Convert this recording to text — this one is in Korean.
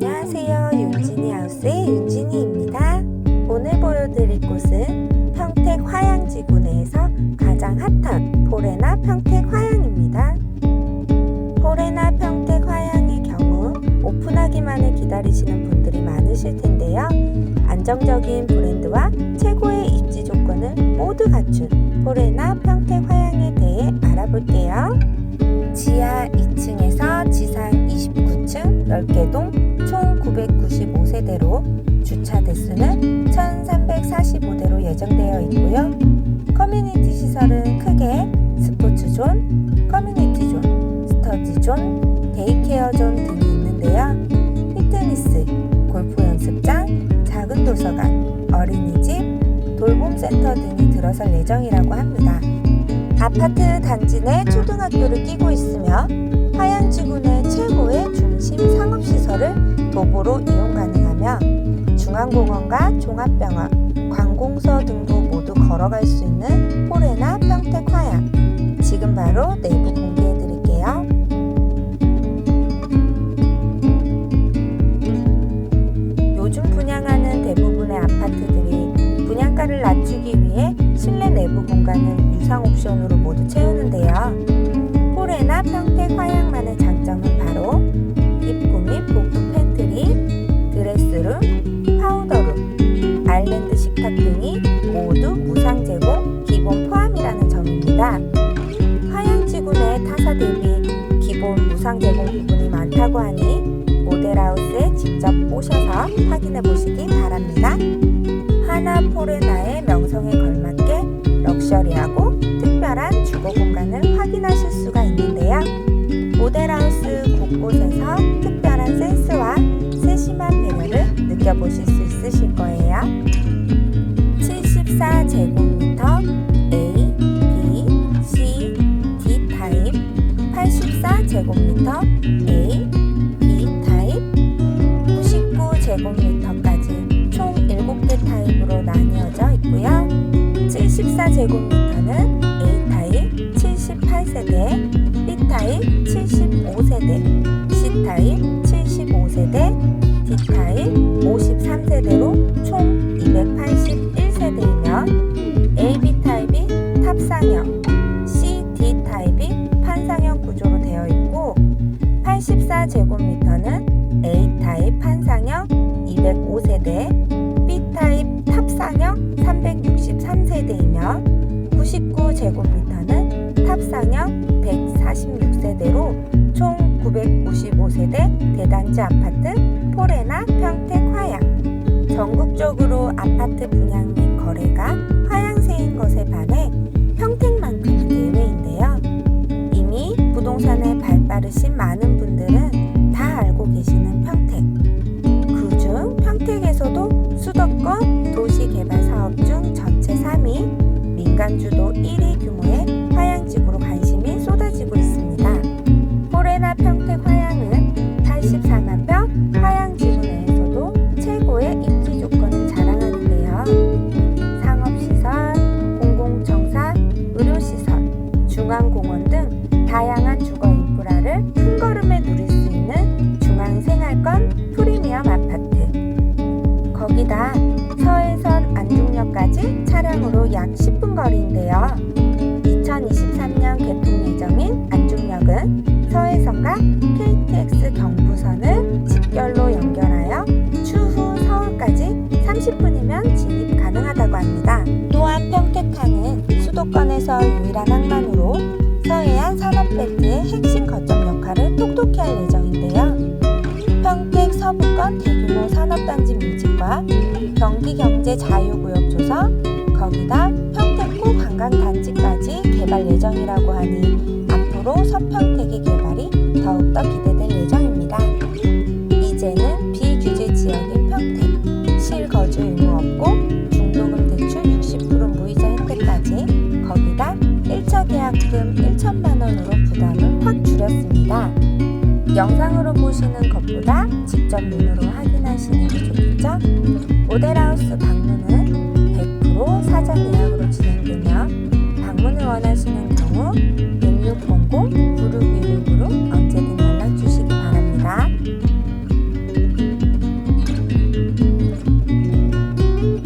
안녕하세요. 윤진이 하우스의 윤진이입니다. 오늘 보여드릴 곳은 평택 화양지구 내에서 가장 핫한 포레나 평택 화양입니다. 포레나 평택 화양의 경우 오픈하기만을 기다리시는 분들이 많으실 텐데요. 안정적인 브랜드와 최고의 입지 조건을 모두 갖춘 포레나 평택 화양에 대해 알아볼게요. 지하 2층에서 지상 29층 10개 동 예정되어 있고요. 커뮤니티 시설은 크게 스포츠 존, 커뮤니티 존, 스터디 존, 데이케어 존 등이 있는데요. 피트니스, 골프 연습장, 작은 도서관, 어린이집, 돌봄센터 등이 들어설 예정이라고 합니다. 아파트 단지 내 초등학교를 끼고 있으며 화양지구 내 최고의 중심 상업시설을 도보로 이용 가능하며 중앙공원과 종합병원, 관공서 등도 모두 걸어갈 수 있는 포레나 평택 화양 지금 바로 내부 공개해 드릴게요. 요즘 분양하는 대부분의 아파트들이 분양가를 낮추기 위해 실내 내부 공간을 유상 옵션으로 모두 채우는데요. 직접 오셔서 확인해 보시기 바랍니다. 하나 포레나의 명성에 걸맞게 럭셔리하고 특별한 주거 공간을 확인하실 수가 있는데요. 모델하우스 곳곳에서 특별한 센스와 세심한 배려를 느껴보실 수 있으실 거예요. 74제곱미터 A, B, C, D 타입 84제곱미터 A, 74제곱미터는 A 타입 78세대, B 타입 75세대, C 타입 75세대, D 타입 53세대로 총 281세대이며 AB 타입이 탑상형, C, D 타입이 판상형 구조로 되어 있고 84제곱미터는 A 타입 판상형 205세대, B 타입 탑상형 363세대이며 99제곱미터는 탑상형 146세대로 총 995세대 대단지 아파트 포레나 평택 화양 전국적으로 아파트 분양 및 거래가 화양세인 것에 반해 평택만큼은 예외인데요. 이미 부동산에 발 빠르신 많은 분들은 중앙공원 등 다양한 주거 인프라를 한 걸음에 누릴 수 있는 중앙생활권 프리미엄 아파트. 거기다 서해선 안중역까지 차량으로 약 10분 거리인데요. 2023년 개통 예정인 안중역은 서해선과 KTX 경 수도권에서 유일한 항만으로 서해안 산업벨트의 핵심 거점 역할을 똑똑히 할 예정인데요. 평택 서부권 대규모 산업단지 밀집과 경기경제 자유구역 조성, 거기다 평택구 관광단지까지 개발 예정이라고 보시는 것보다 직접 눈으로 확인하시는 게 좋겠죠? 모델하우스 방문은 100% 사전 예약으로 진행되며 방문을 원하시는